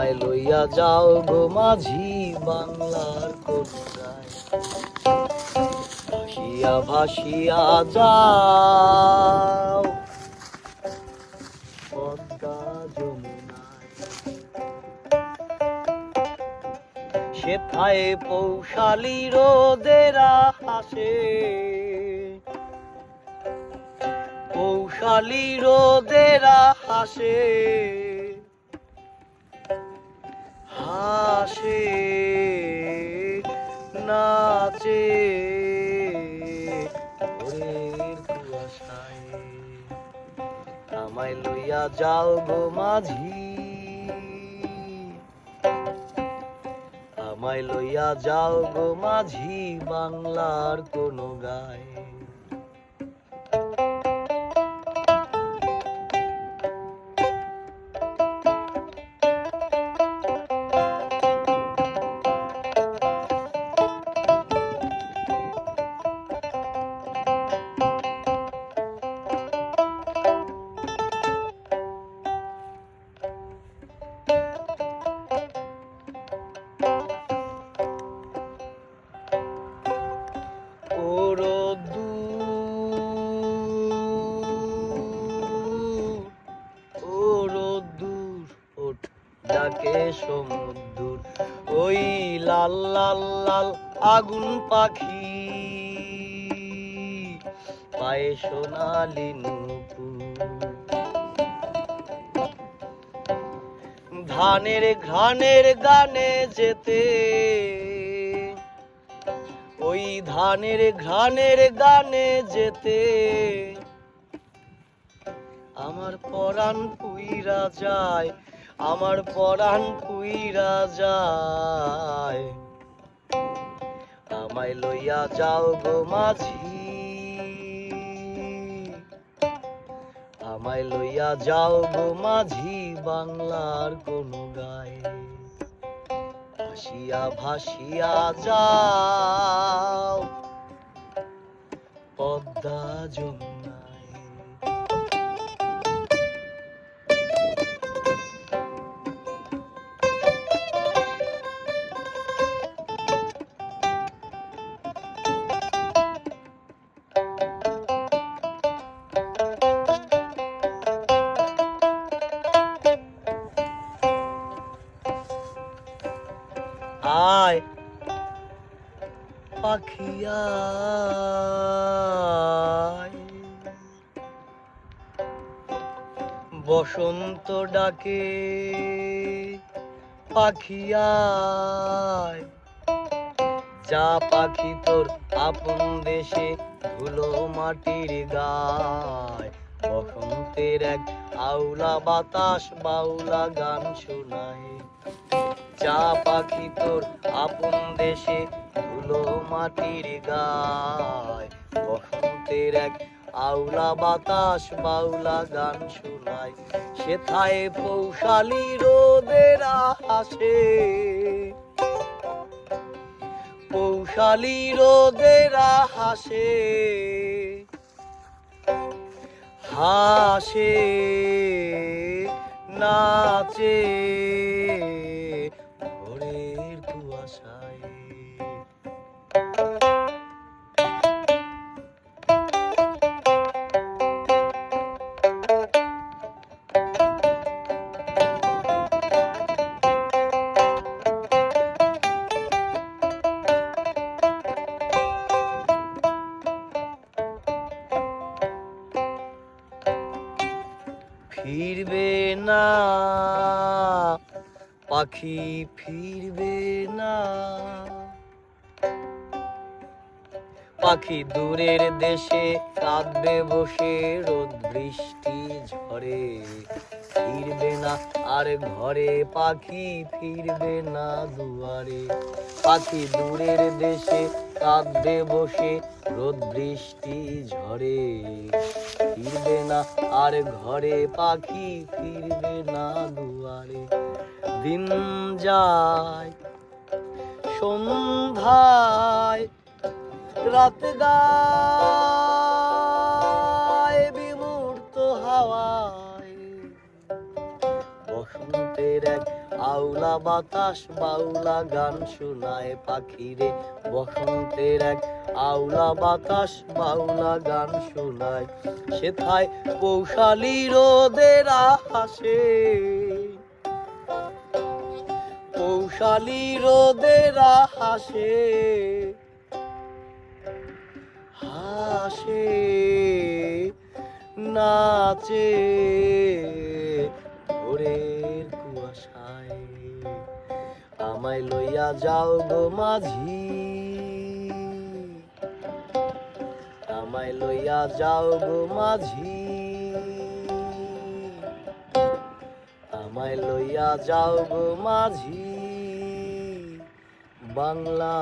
আমায় লইয়া যাও গো মাঝি বাংলার ভাসিয়া ভাসিয়া যাও। পদ্মা সেথায় পৌশালী রোদেরা হাসে পৌশালী রোদেরা হাসে হাসে, নাচে আমায় লইয়া যাও গো মাঝি। আমায় লইয়া যাও গো মাঝি, বাংলার কোনো গায়। ডাকে সমুদ্র ওই লাল লাল লাল আগুন পাখি। পায়ে সোনালি ধানের ঘ্রাণের গানে যেতে। ওই ধানের ঘ্রাণের গানে যেতে। আমার পরাণ পুইরা যায় আমার পরাণ পুইরা যায়। আমায় লইয়া যাও গো মাঝি। আমায় লইয়া যাও গো মাঝি, বাংলার কোন গায়ে। ভাসিয়া ভাসিয়া যাও, পদ্মা যমুনায় আয়। পাখিয়ায় বসন্ত ডাকে পাখিয়ায় যা পাখি তোর আপন দেশে ধুলো মাটির গায়। বসন্তের এক আউলা বাতাস বাউলা গান শোনায়। চা পাখি তোর আপন দেশে, ধুলো মাটির গায়। বসন্তের এক আউলা বাতাস, বাউলা গান শোনায়। সেথায় পৌশালি রোদের হাসে পৌশালী রোদের হাসে হাসে, নাচে। ফিরবে না, পাখি ফিরবে না। পাখি দূরের দেশে কাঁদবে বসে, রোদ, বৃষ্টি ঝরে ফিরবে না, আর ঘরে পাখি ফিরবে না দুয়ারে। পাখি দূরের দেশে কাঁদবে বসে, রোদ বৃষ্টি ঝরে। ফিরবে না আর ঘরে, পাখি ফিরবে না দুয়ারে। দিন যায়, সন্ধ্যায়, রাত গায়, বিমূর্ত হাওয়ায়। বসন্তের এক আউলা বাতাস, বাউলা গান শোনায় পাখিরে। বসন্তের এক আউলা বাতাস, বাউলা গান শোনায়। সেথায় কৌশালী রোদের হাসে কৌশালী রোদের হাসে হাসে, নাচে, ভোরের কুয়াশায়। আমায় লইয়া যাও গো মাঝি। আমায় লইয়া যাও গো মাঝি। আমায় লইয়া যাও গো মাঝি বাংলা